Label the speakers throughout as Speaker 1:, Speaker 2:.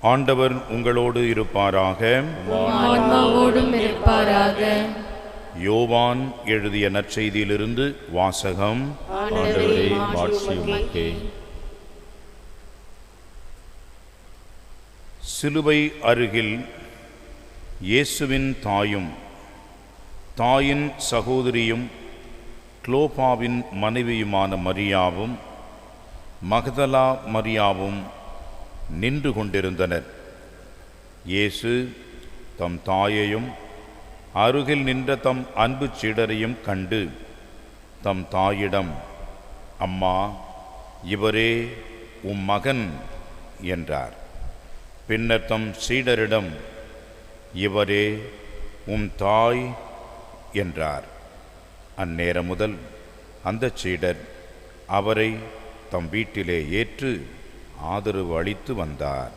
Speaker 1: ஆண்டவர் உங்களோடு இருப்பாராக.
Speaker 2: இருப்பாராக.
Speaker 1: யோவான் எழுதிய நற்செய்தியிலிருந்து வாசகம். சிலுவை அருகில் இயேசுவின் தாயும் தாயின் சகோதரியும் குளோபாவின் மனைவியுமான மரியாவும் மகதலா மரியாவும் நின்று கொண்டிருந்தனர் இயேசு தம் தாயையும் அருகில் நின்ற தம் அன்பு சீடரையும் கண்டு தம் தாயிடம் அம்மா இவரே உம் மகன் என்றார். பின்னர் தம் சீடரிடம் இவரே உம் தாய் என்றார். அந்நேரம் முதல் அந்த சீடர் அவரை தம் வீட்டிலே ஏற்று ஆதரவு அளித்து வந்தார்.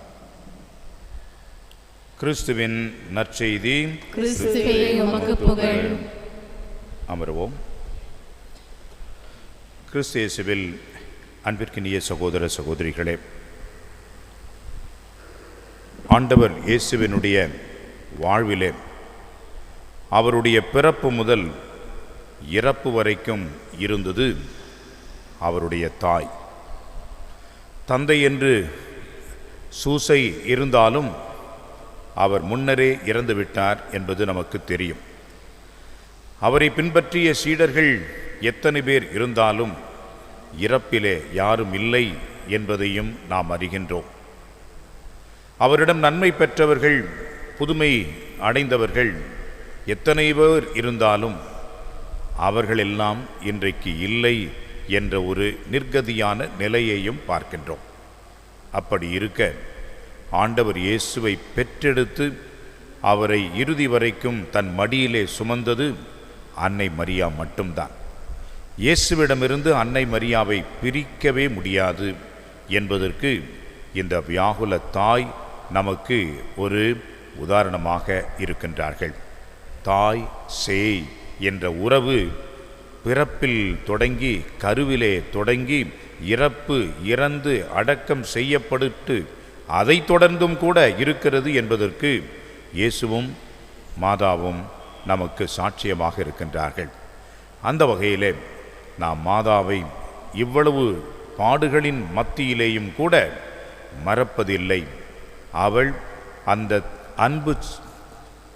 Speaker 1: கிறிஸ்துவின் நற்செய்தி. அமருவோம். கிறிஸ்து இயேசுவில் அன்பிற்கினிய சகோதர சகோதரிகளே ஆண்டவர் இயேசுவினுடைய வாழ்விலே அவருடைய பிறப்பு முதல் இறப்பு வரைக்கும் இருந்தது அவருடைய தாய். தந்தை என்று சூசை இருந்தாலும் அவர் முன்னரே இறந்துவிட்டார் என்பது நமக்கு தெரியும். அவரை பின்பற்றிய சீடர்கள் எத்தனை பேர் இருந்தாலும் இறப்பிலே யாரும் இல்லை என்பதையும் நாம் அறிகின்றோம். அவரிடம் நன்மை பெற்றவர்கள் புதுமை அடைந்தவர்கள் எத்தனை பேர் இருந்தாலும் அவர்களெல்லாம் இன்றைக்கு இல்லை என்ற ஒரு நிர்கதியான நிலையையும் பார்க்கின்றோம். அப்படி இருக்க ஆண்டவர் இயேசுவை பெற்றெடுத்து அவரை இறுதி வரைக்கும் தன் மடியிலே சுமந்தது அன்னை மரியா மட்டும்தான். இயேசுவிடமிருந்து அன்னை மரியாவை பிரிக்கவே முடியாது என்பதற்கு இந்த வியாகுல தாய் நமக்கு ஒரு உதாரணமாக இருக்கின்றார்கள். தாய் சேய் என்ற உறவு பிறப்பில் தொடங்கி கருவிலே தொடங்கி இறப்பு இறந்து அடக்கம் செய்யப்பட்டு அதை தொடர்ந்தும் கூட இருக்கிறது என்பதற்கு இயேசுவும் மாதாவும் நமக்கு சாட்சியமாக இருக்கின்றார்கள். அந்த வகையிலே நாம் மாதாவை இவ்வளவு பாடுகளின் மத்தியிலேயும் கூட மறப்பதில்லை. அவள் அந்த அன்பு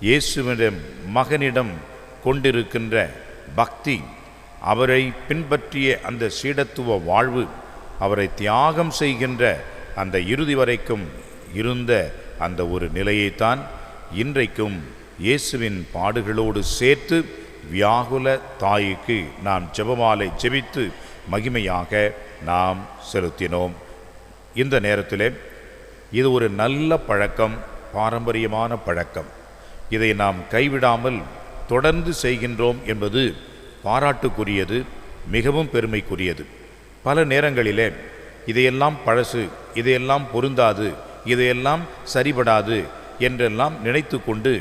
Speaker 1: இயேசுவிடம் மகனிடம் கொண்டிருக்கின்ற பக்தி அவரை பின்பற்றிய அந்த சீடத்துவ வாழ்வு அவரை தியாகம் செய்கின்ற அந்த இறுதி வரைக்கும் இருந்த அந்த ஒரு நிலையைத்தான் இன்றைக்கும் இயேசுவின் பாடுகளோடு சேர்த்து வியாகுல தாய்க்கு நாம் ஜெபமாலை ஜெபித்து மகிமையாக நாம் செலுத்தினோம். இந்த நேரத்திலே இது ஒரு நல்ல பழக்கம் பாரம்பரியமான பழக்கம். இதை நாம் கைவிடாமல் தொடர்ந்து செய்கின்றோம் என்பது பாராட்டுக்குரியது மிகவும் பெருமைக்குரியது. பல நேரங்களிலே இதையெல்லாம் பழசு இதையெல்லாம் பொருந்தாது இதையெல்லாம் சரிபடாது என்றெல்லாம் நினைத்து கொண்டு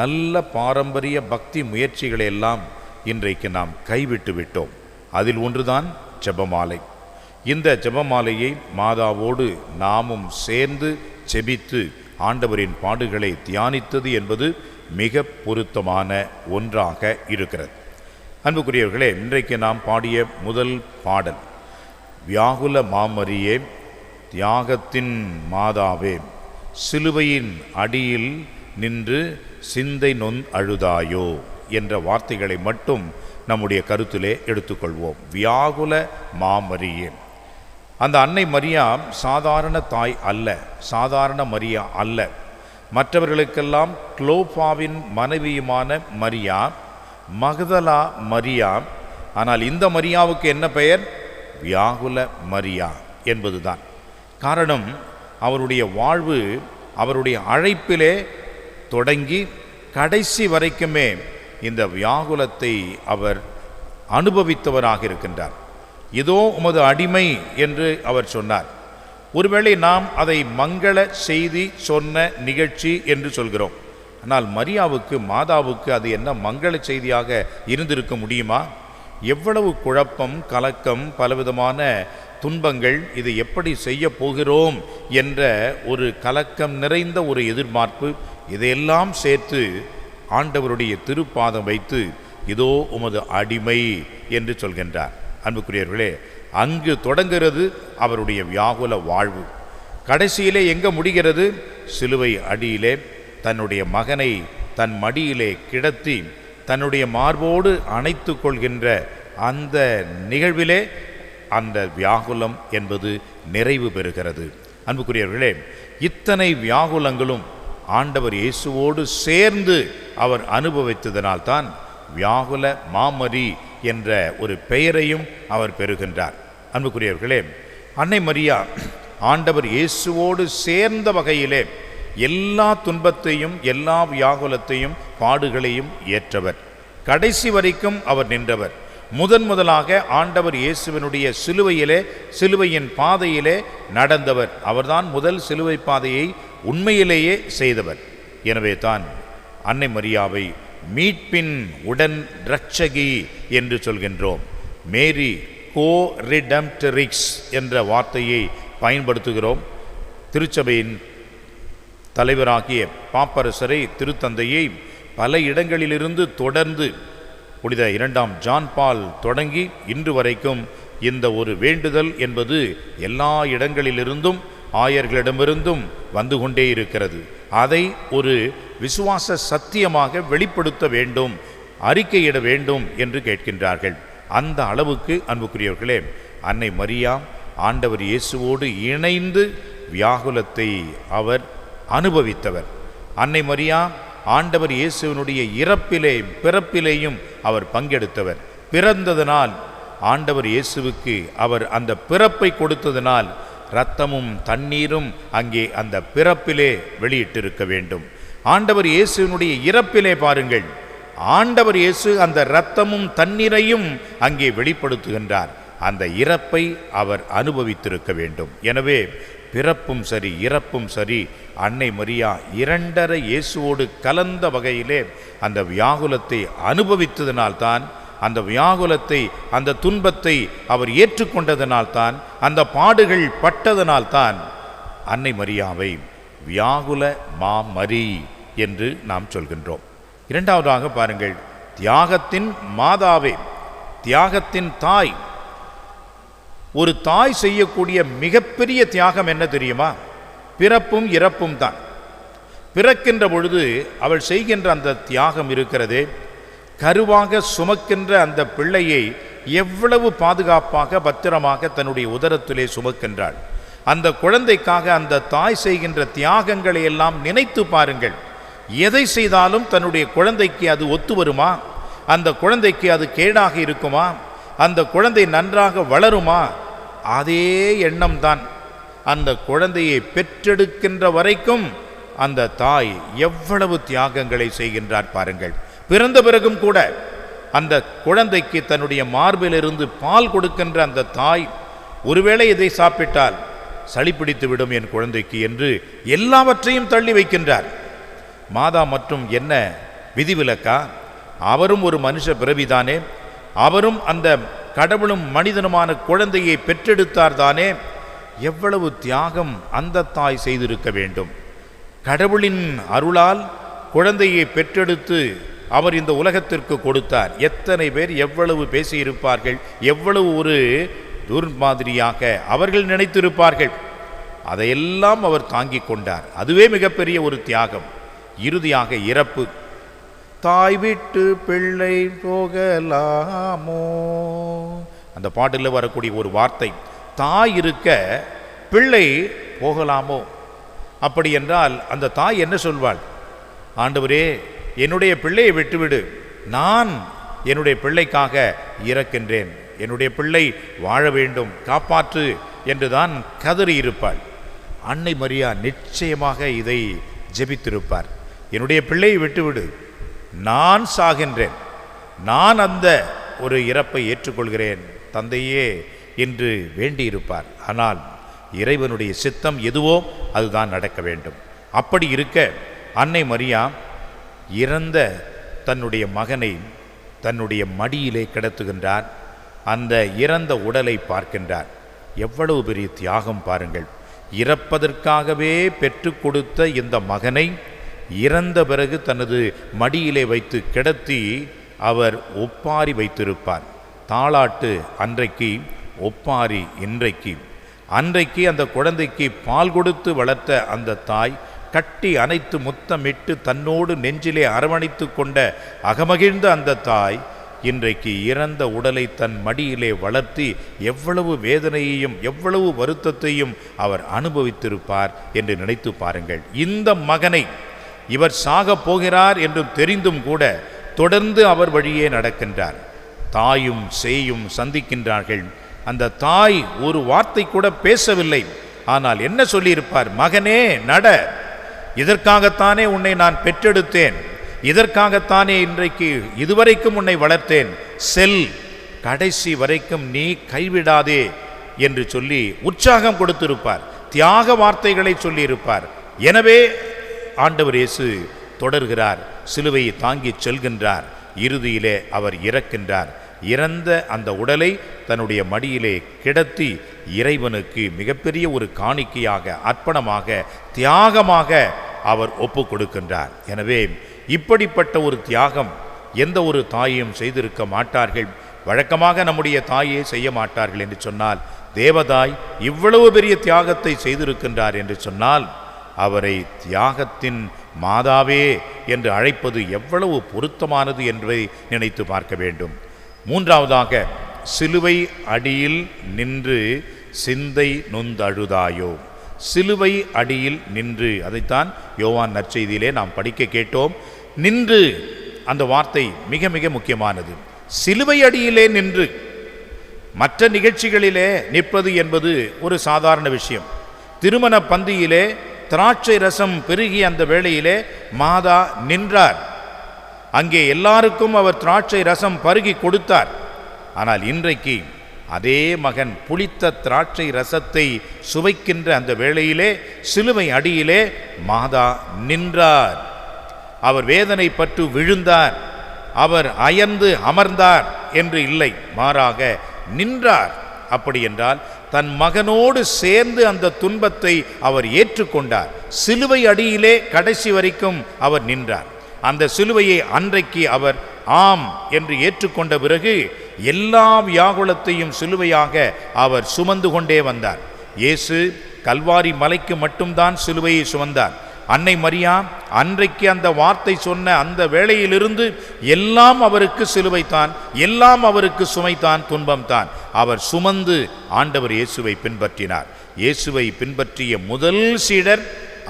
Speaker 1: நல்ல பாரம்பரிய பக்தி முயற்சிகளை எல்லாம் இன்றைக்கு நாம் கைவிட்டு விட்டோம். அதில் ஒன்றுதான் ஜெபமாலை. இந்த ஜெபமாலையை மாதாவோடு நாமும் சேர்ந்து செபித்து ஆண்டவரின் பாடுகளை தியானித்தது என்பது மிக பொருத்தமான ஒன்றாக இருக்கிறது. அன்புக்குரியவர்களே இன்றைக்கு நாம் பாடிய முதல் பாடல் வியாகுல மாமரியே தியாகத்தின் மாதாவே சிலுவையின் அடியில் நின்று சிந்தை நொந் அழுதாயோ என்ற வார்த்தைகளை மட்டும் நம்முடைய கருத்திலே எடுத்துக்கொள்வோம். வியாகுல மாமரியே. அந்த அன்னை மரியா சாதாரண தாய் அல்ல சாதாரண மரியா அல்ல. மற்றவர்களுக்கெல்லாம் குளோபாவின் மனைவியுமான மரியா மகதலா மரியா. ஆனால் இந்த மரியாவுக்கு என்ன பெயர்? வியாகுல மரியா என்பதுதான். காரணம் அவருடைய வாழ்வு அவருடைய அழைப்பிலே தொடங்கி கடைசி வரைக்குமே இந்த வியாகுலத்தை அவர் அனுபவித்தவராக இருக்கின்றார். இதோ உமது அடிமை என்று அவர் சொன்னார். ஒருவேளை நாம் அதை மங்கள செய்தி சொன்ன நிகழ்ச்சி என்று சொல்கிறோம். ஆனால் மரியாவுக்கு மாதாவுக்கு அது என்ன மங்கள செய்தியாக இருந்திருக்க முடியுமா? எவ்வளவு குழப்பம் கலக்கம் பலவிதமான துன்பங்கள் இது எப்படி செய்ய போகிறோம் என்ற ஒரு கலக்கம் நிறைந்த ஒரு எதிர்பார்ப்பு இதையெல்லாம் சேர்த்து ஆண்டவருடைய திருப்பாதம் வைத்து இதோ உமது அடிமை என்று சொல்கின்றார். அன்புக்குரியவர்களே அங்கு தொடங்குகிறது அவருடைய வியாகுல வாழ்வு. கடைசியிலே எங்கே முடிகிறது? சிலுவை அடியிலே. தன்னுடைய மகனை தன் மடியிலே கிடத்தி தன்னுடைய மார்போடு அணைத்து கொள்கின்ற அந்த நிகழ்விலே அந்த வியாகுலம் என்பது நிறைவு பெறுகிறது. அன்புக்குரியவர்களே இத்தனை வியாகுலங்களும் ஆண்டவர் இயேசுவோடு சேர்ந்து அவர் அனுபவித்ததனால்தான் வியாகுல மாமரி என்ற ஒரு பெயரையும் அவர் பெறுகின்றார். அன்புக்குரியவர்களே அன்னை மரியா ஆண்டவர் இயேசுவோடு சேர்ந்த வகையிலே எல்லா துன்பத்தையும் எல்லா வியாகுலத்தையும் பாடுகளையும் ஏற்றவர். கடைசி வரைக்கும் அவர் நின்றவர். முதன் முதலாக ஆண்டவர் இயேசுவினுடைய சிலுவையிலே சிலுவையின் பாதையிலே நடந்தவர். அவர்தான் முதல் சிலுவை பாதையை உண்மையிலேயே செய்தவர். எனவே தான் அன்னை மரியாவை மீட்பின் உடன் இரட்சகி என்று சொல்கின்றோம். மேரி கோ ரிடம்டரிக்ஸ் என்ற வார்த்தையை பயன்படுத்துகிறோம். திருச்சபையின் தலைவராகிய பாப்பரசரை திருத்தந்தையை பல இடங்களிலிருந்து தொடர்ந்து புனித இரண்டாம் ஜான் பால் தொடங்கி இன்று வரைக்கும் இந்த ஒரு வேண்டுதல் என்பது எல்லா இடங்களிலிருந்தும் ஆயர்களிடமிருந்தும் வந்து கொண்டே இருக்கிறது. அதை ஒரு விசுவாச சத்தியமாக வெளிப்படுத்த வேண்டும் அறிக்கையிட வேண்டும் என்று கேட்கின்றார்கள். அந்த அளவுக்கு அன்புக்குரியவர்களே அன்னை மரியா ஆண்டவர் இயேசுவோடு இணைந்து வியாகுலத்தை அவர் அனுபவித்தவர். அன்னை மரியா ஆண்டவர் இயேசுவினுடைய இறப்பிலே பிறப்பிலேயும் அவர் பங்கெடுத்தவர். பிறந்ததனால் ஆண்டவர் இயேசுவுக்கு அவர் அந்த பிறப்பை கொடுத்ததனால் இரத்தமும் தண்ணீரும் அங்கே அந்த பிறப்பிலே வெளியிட்டிருக்க வேண்டும். ஆண்டவர் இயேசுவினுடைய இறப்பிலே பாருங்கள். ஆண்டவர் இயேசு அந்த இரத்தமும் தண்ணீரையும் அங்கே வெளிப்படுத்துகின்றார். அந்த இறப்பை அவர் அனுபவித்திருக்க வேண்டும். எனவே பிறப்பும் சரி இறப்பும் சரி அன்னை மரியா இரண்டரை இயேசுவோடு கலந்த வகையிலே அந்த வியாகுலத்தை அனுபவித்ததனால்தான் அந்த வியாகுலத்தை அந்த துன்பத்தை அவர் ஏற்றுக்கொண்டதனால்தான் அந்த பாடுகள் பட்டதனால்தான் அன்னை மரியாவை வியாகுல மாமரி என்று நாம் சொல்கின்றோம். இரண்டாவதாக பாருங்கள் தியாகத்தின் மாதாவே தியாகத்தின் தாய் ஒரு தாய் செய்யக்கூடிய மிகப்பெரிய தியாகம் என்ன தெரியுமா? பிறப்பும் இறப்பும் தான். பிறக்கின்ற பொழுது அவள் செய்கின்ற அந்த தியாகம் இருக்கிறதே கருவாக சுமக்கின்ற அந்த பிள்ளையை எவ்வளவு பாதுகாப்பாக பத்திரமாக தன்னுடைய உதரத்திலே சுமக்கின்றாள். அந்த குழந்தைக்காக அந்த தாய் செய்கின்ற தியாகங்களை எல்லாம் நினைத்து பாருங்கள். எதை செய்தாலும் தன்னுடைய குழந்தைக்கு அது ஒத்து வருமா? அந்த குழந்தைக்கு அது கேடாக இருக்குமா? அந்த குழந்தை நன்றாக வளருமா? அதே எண்ணம்தான். அந்த குழந்தையை பெற்றெடுக்கின்ற வரைக்கும் அந்த தாய் எவ்வளவு தியாகங்களை செய்கின்றார் பாருங்கள். பிறந்த பிறகும் கூட அந்த குழந்தைக்கு தன்னுடைய மார்பிலிருந்து பால் கொடுக்கின்ற அந்த தாய் ஒருவேளை இதை சாப்பிட்டால் சளி பிடித்து விடும் என் குழந்தைக்கு என்று எல்லாவற்றையும் தள்ளி வைக்கின்றார். மாதா மற்றும் என்ன விதிவிலக்கா? அவரும் ஒரு மனுஷ பிறவிதானே? அவரும் அந்த கடவுளும் மனிதனுமான குழந்தையை பெற்றெடுத்தார் தானே? எவ்வளவு தியாகம் அந்த தாய் செய்திருக்க வேண்டும். கடவுளின் அருளால் குழந்தையை பெற்றெடுத்து அவர் இந்த உலகத்திற்கு கொடுத்தார். எத்தனை பேர் எவ்வளவு பேசியிருப்பார்கள்? எவ்வளவு ஒரு துர்மாதிரியாக அவர்கள் நினைத்திருப்பார்கள். அதையெல்லாம் அவர் தாங்கிக் கொண்டார். அதுவே மிகப்பெரிய ஒரு தியாகம். இறுதியாக இறப்பு. தாய் விட்டு பிள்ளை போகலாமோ? அந்த பாட்டில் வரக்கூடிய ஒரு வார்த்தை தாய் இருக்க பிள்ளை போகலாமோ? அப்படி என்றால் அந்த தாய் என்ன சொல்வாள்? ஆண்டவரே என்னுடைய பிள்ளையை விட்டுவிடு. நான் என்னுடைய பிள்ளைக்காக இறக்கின்றேன். என்னுடைய பிள்ளை வாழ வேண்டும் காப்பாற்று என்றுதான் கதறி இருப்பாள். அன்னை மரியா நிச்சயமாக இதை ஜெபித்திருப்பார். என்னுடைய பிள்ளையை விட்டுவிடு. நான் சாகின்றேன். நான் அந்த ஒரு இறப்பை ஏற்றுக்கொள்கிறேன். தந்தையே என்று வேண்டியிருப்பார். ஆனால் இறைவனுடைய சித்தம் எதுவோ அதுதான் நடக்க வேண்டும். அப்படி இருக்க அன்னை மரியா இறந்த தன்னுடைய மகனை தன்னுடைய மடியிலே கிடத்துகின்றார். அந்த இறந்த உடலை பார்க்கின்றார். எவ்வளவு பெரிய தியாகம் பாருங்கள். இறப்பதற்காகவே பெற்றுக் கொடுத்த இந்த மகனை இறந்த பிறகு தனது மடியிலே வைத்து கிடத்தி அவர் ஒப்பாரி வைத்திருப்பார். தாளாட்டு அன்றைக்கு ஒப்பாரி இன்றைக்கு. அன்றைக்கு அந்த குழந்தைக்கு பால் கொடுத்து வளர்த்த அந்த தாய் கட்டி அனைத்து முத்தமிட்டு தன்னோடு நெஞ்சிலே அரவணைத்து கொண்ட அகமகிழ்ந்த அந்த தாய் இன்றைக்கு இறந்த உடலை தன் மடியிலே வளர்த்தி எவ்வளவு வேதனையையும் எவ்வளவு வருத்தத்தையும் அவர் அனுபவித்திருப்பார் என்று நினைத்து பாருங்கள். இந்த மகனை இவர் சாகப் போகிறார் என்றும் தெரிந்தும் கூட தொடர்ந்து அவர் வழியே நடக்கின்றார். தாயும் சேயும் சந்திக்கின்றார்கள். அந்த தாய் ஒரு வார்த்தை கூட பேசவில்லை. ஆனால் என்ன சொல்லியிருப்பார்? மகனே நட. இதற்காகத்தானே உன்னை நான் பெற்றெடுத்தேன். இதற்காகத்தானே இன்றைக்கு இதுவரைக்கும் உன்னை வளர்த்தேன். செல். கடைசி வரைக்கும் நீ கைவிடாதே என்று சொல்லி உற்சாகம் கொடுத்திருப்பார். தியாக வார்த்தைகளை சொல்லியிருப்பார். எனவே ஆண்டவர் இயேசு தொடர்கிறார் சிலுவையை தாங்கி செல்கின்றார் இறுதியிலே அவர் இறக்கின்றார். இறந்த அந்த உடலை தன்னுடைய மடியிலே கிடத்தி இறைவனுக்கு மிகப்பெரிய ஒரு காணிக்கையாக அர்ப்பணமாக தியாகமாக அவர் ஒப்பு கொடுக்கின்றார். எனவே இப்படிப்பட்ட ஒரு தியாகம் எந்த ஒரு தாயும் செய்திருக்க மாட்டார்கள். வழக்கமாக நம்முடைய தாயே செய்ய மாட்டார்கள் என்று சொன்னால் தேவதாய் இவ்வளவு பெரிய தியாகத்தை செய்திருக்கின்றார் என்று சொன்னால் அவரை தியாகத்தின் மாதாவே என்று அழைப்பது எவ்வளவு பொருத்தமானது என்பதை நினைத்து பார்க்க வேண்டும். மூன்றாவதாக சிலுவை அடியில் நின்று சிந்தை நொந்தழுதாயோ? சிலுவை அடியில் நின்று அதைத்தான் யோவான் நற்செய்தியிலே நாம் படிக்க கேட்டோம். நின்று அந்த வார்த்தை மிக மிக முக்கியமானது. சிலுவை அடியிலே நின்று மற்ற நிகழ்ச்சிகளிலே நிற்பது என்பது ஒரு சாதாரண விஷயம். திருமண பந்தியிலே திராட்சை ரசம் பெருகிய அந்த வேளையிலே மாதா நின்றார். அங்கே எல்லாருக்கும் அவர் திராட்சை ரசம் பருகி கொடுத்தார். ஆனால் இன்றைக்கு அதே மகன் புளித்த திராட்சை ரசத்தை சுவைக்கின்ற அந்த வேளையிலே சிலுவை அடியிலே மாதா நின்றார். அவர் வேதனை பற்று விழுந்தார். அவர் அயர்ந்து அமர்ந்தார் என்று இல்லை மாறாக நின்றார். அப்படி என்றால் தன் மகனோடு சேர்ந்து அந்த துன்பத்தை அவர் ஏற்றுக்கொண்டார். சிலுவை அடியிலே கடைசி வரைக்கும் அவர் நின்றார். அந்த சிலுவையை அன்றைக்கு அவர் ஆம் என்று ஏற்றுக்கொண்ட பிறகு எல்லா வியாகுலத்தையும் சிலுவையாக அவர் சுமந்து கொண்டே வந்தார். இயேசு கல்வாரி மலைக்கு மட்டும்தான் சிலுவையை சுமந்தார். அன்னை மரியா அன்றைக்கு அந்த வார்த்தை சொன்ன அந்த வேளையிலிருந்து எல்லாம் அவருக்கு சிலுவைத்தான் எல்லாம் அவருக்கு சுமைத்தான் துன்பம்தான். அவர் சுமந்து ஆண்டவர் இயேசுவை பின்பற்றினார். இயேசுவை பின்பற்றிய முதல் சீடர்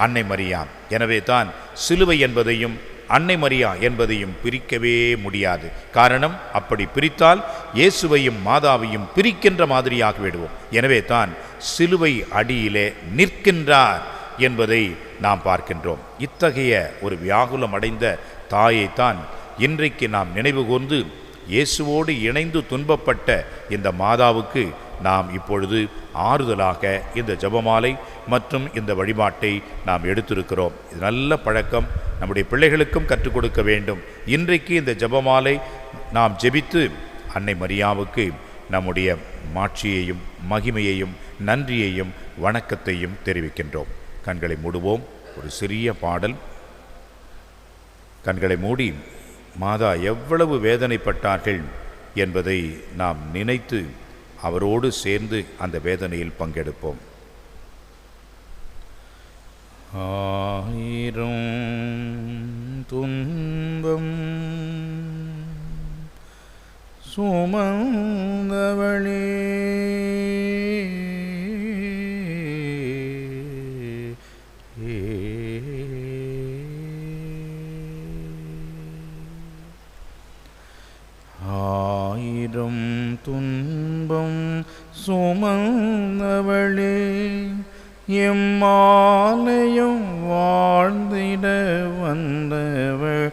Speaker 1: அன்னை மரியா. எனவே தான் சிலுவை என்பதையும் அன்னை மரியா என்பதையும் பிரிக்கவே முடியாது. காரணம் அப்படி பிரித்தால் இயேசுவையும் மாதாவையும் பிரிக்கின்ற மாதிரியாக விடுவோம். எனவே தான் சிலுவை அடியிலே நிற்கின்றார். என்பதை நாம் பார்க்கின்றோம். இத்தகைய ஒரு வியாகுலம் அடைந்த தாயைத்தான் இன்றைக்கு நாம் நினைவு கூர்ந்து இயேசுவோடு இணைந்து துன்பப்பட்ட இந்த மாதாவுக்கு நாம் இப்பொழுது ஆறுதலாக இந்த ஜெபமாலை மற்றும் இந்த வழிபாட்டை நாம் எடுத்திருக்கிறோம். இது நல்ல பழக்கம். நம்முடைய பிள்ளைகளுக்கும் கற்றுக் கொடுக்க வேண்டும். இன்றைக்கு இந்த ஜெபமாலை நாம் ஜெபித்து அன்னை மரியாவுக்கு நம்முடைய மாட்சியையும் மகிமையையும் நன்றியையும் வணக்கத்தையும் தெரிவிக்கின்றோம். கண்களை மூடுவோம். ஒரு சிறிய பாடல். கண்களை மூடி மாதா எவ்வளவு வேதனைப்பட்டார்கள்? என்பதை நாம் நினைத்து அவரோடு சேர்ந்து அந்த வேதனையில் பங்கெடுப்போம். ஆயிரம் துன்பம் சுமந்தவளே சுமந்தவளே எம்மாலையும் வாழ்ந்திட வந்தவளே.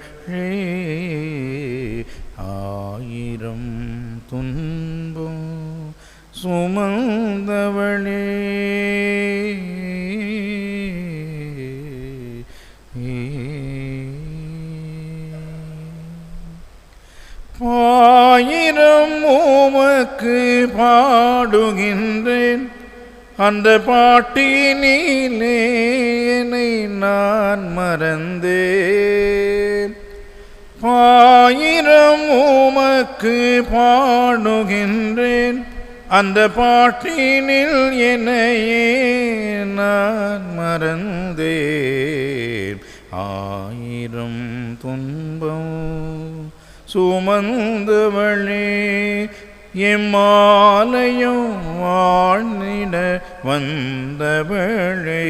Speaker 1: ஆயிரம் துன்பம் சுமந்தவளே. உமக்கு பாடுகின்றேன். அந்த பாட்டினிலே என்னை நான் மறந்தேன். பாயிரம் உமக்கு பாடுகின்றேன். அந்த பாட்டினில் என்னையே நான் மறந்தேன். ஆயிரம் துன்பம் சுமந்தவளே எம்மாலையும் வாழ்ந்திட வந்தவழே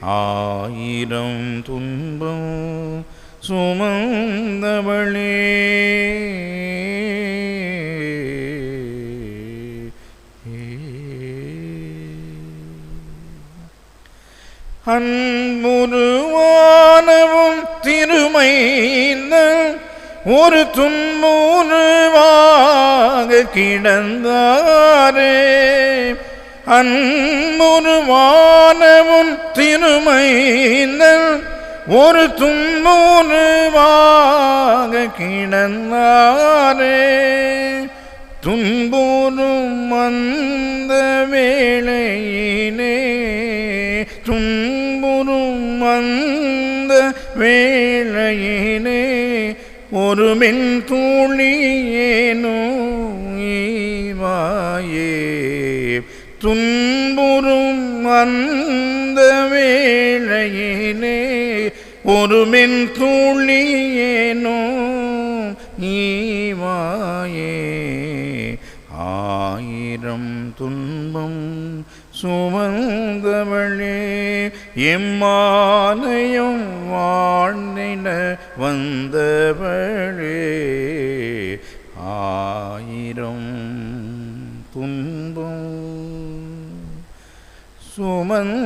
Speaker 1: ஆயிரம் துன்பம் சுமந்தவளே. அன்புருவானவும் திருமைந்த ஒரு துன்பம் அன்முருவாக கிடந்தாரே. அன்முருவானவும் திருமைந்தல் ஒரு துன்புருவாக கிடந்தாரே. துன்புறும் அந்த வேளையிலே துன்புறும் அந்த வேளையிலே ஒரு மென் துளியேனோ ஈவாயே. துன்புறும் அந்த வேளையிலே ஒரு மென் துளியேனோ ஈவாயே. ஆயிரம் துன்பம் சுமந்தவளே எம்மானையும் வாழ்ந்தின வந்தவளே. ஆயிரம் துன்பம் சுமந்தவளே.